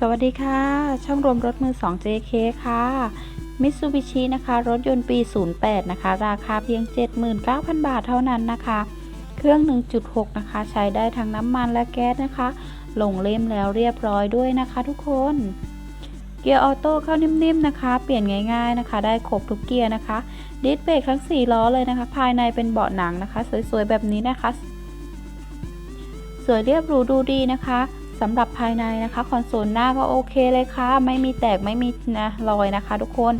สวัสดีค่ะ ช่องรวมรถมือ 2 JK ค่ะ Mitsubishi นะคะ รถยนต์ปี 08 นะคะ ราคาเพียง 79,000 บาทเท่านั้นนะคะ เครื่อง 1.6 นะคะ ใช้ได้ทั้งน้ำมันและแก๊สนะคะ ลงเล่มแล้วเรียบร้อยด้วยนะคะทุกคน เกียร์ออโต้เข้านิ่มๆนะคะ เปลี่ยนง่าย ๆนะคะ ได้ครบทุกเกียร์นะคะ ดิสเบรกทั้ง 4 ล้อเลยนะคะ ภายในเป็นเบาะหนังนะคะ สวยๆ แบบนี้นะคะ สวยเรียบหรูดูดีนะคะ สำหรับภายในนะคะคอนโซลหน้าก็โอเคเลยค่ะ ไม่มีแตกไม่มีนะรอยนะคะ ทุกคน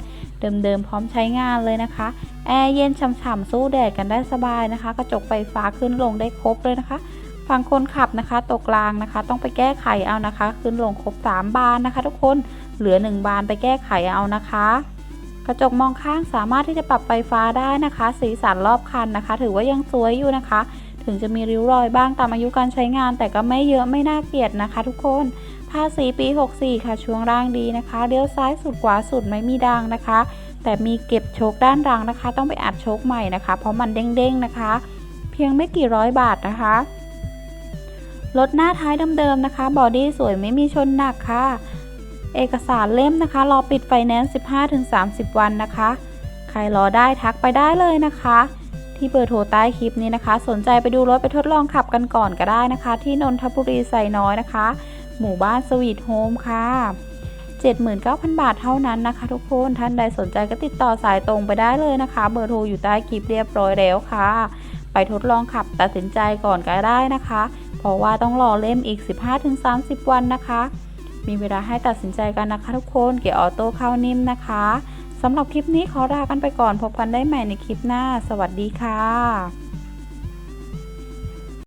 เดิมๆพร้อมใช้งานเลยนะคะแอร์เย็นฉ่ำๆสู้แดดกันได้สบายนะคะ กระจกไฟฟ้าขึ้นลงได้ครบเลยนะคะฝั่งคนขับนะคะตกกลางนะคะ ต้องไปแก้ไขเอานะคะ ขึ้นลงครบ 3 บานนะคะ ทุกคนเหลือ 1 บานไปแก้ไขเอานะคะ กระจกมองข้างสามารถที่จะปรับไฟฟ้าได้นะคะ สีสันรอบคันนะคะ ถือว่ายังสวยอยู่นะคะ ถึงจะมีริ้วรอยบ้างตามอายุการใช้งาน แต่ก็ไม่เยอะไม่น่าเกลียดนะคะ ทุกคนภาษีปี 64 ค่ะ ช่วงล่างดีนะคะเลี้ยวซ้ายสุดขวาสุดไม่มีดังนะคะ แต่มีเก็บโชคด้านหลังนะคะ ต้องไปอัดโชคใหม่นะคะ เพราะมันเด้งๆนะคะ เพียงไม่กี่ร้อยบาทนะคะรถหน้าท้ายเดิมๆนะคะ บอดี้สวยไม่มีชนหนักค่ะ เอกสารเล่มนะคะ รอปิดไฟแนนซ์ 15-30 วันนะคะ ใครรอได้ทักไปได้เลยนะคะ ที่เบอร์โทรใต้คลิปนี้นะคะ สนใจไปดูรถไปทดลองขับกันก่อนก็ได้นะคะ ที่นนทบุรีไซน้อยนะคะ หมู่บ้านสวีทโฮมค่ะ 79,000 บาทเท่านั้นนะคะ ทุกคนท่านใดสนใจก็ติดต่อสายตรงไปได้เลยนะคะ เบอร์โทรอยู่ใต้คลิปเรียบร้อยแล้วค่ะ ไปทดลองขับตัดสินใจก่อนก็ได้นะคะ เพราะว่าต้องรอเล่มอีก 15-30 วันนะคะ มีเวลาให้ตัดสินใจกันนะคะ ทุกคนเกียร์ออโต้เข้านิ่มนะคะ สำหรับคลิปนี้ขอลากันไปก่อนพบกันได้ใหม่ในคลิปหน้า สวัสดีค่ะ